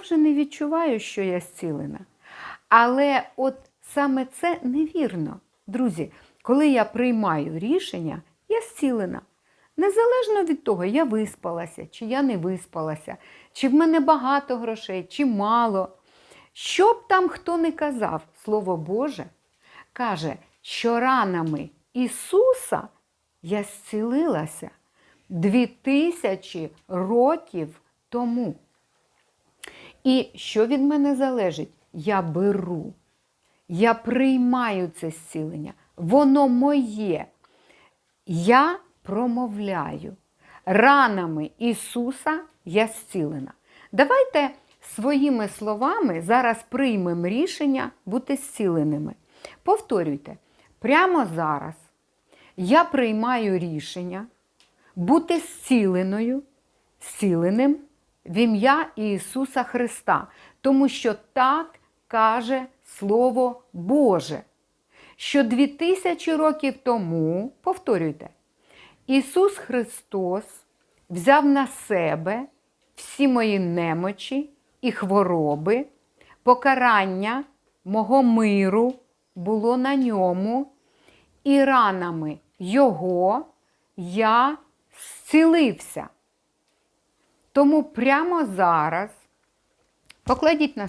вже не відчуваю, що я зцілена. Але от саме це невірно. Друзі, коли я приймаю рішення, я зцілена. Незалежно від того, я виспалася, чи я не виспалася, чи в мене багато грошей, чи мало. Що б там хто не казав, Слово Боже каже, що ранами Ісуса я зцілилася дві тисячі років тому. І що від мене залежить? Я беру, я приймаю це зцілення, воно моє. Я промовляю. Ранами Ісуса я зцілена. Давайте своїми словами зараз приймемо рішення бути зціленими. Повторюйте, прямо зараз я приймаю рішення бути зціленою, зціленим в ім'я Ісуса Христа, тому що так каже Слово Боже що дві тисячі років тому, повторюйте, Ісус Христос взяв на себе всі мої немочі і хвороби, покарання мого миру було на ньому, і ранами Його я зцілився. Тому прямо зараз покладіть на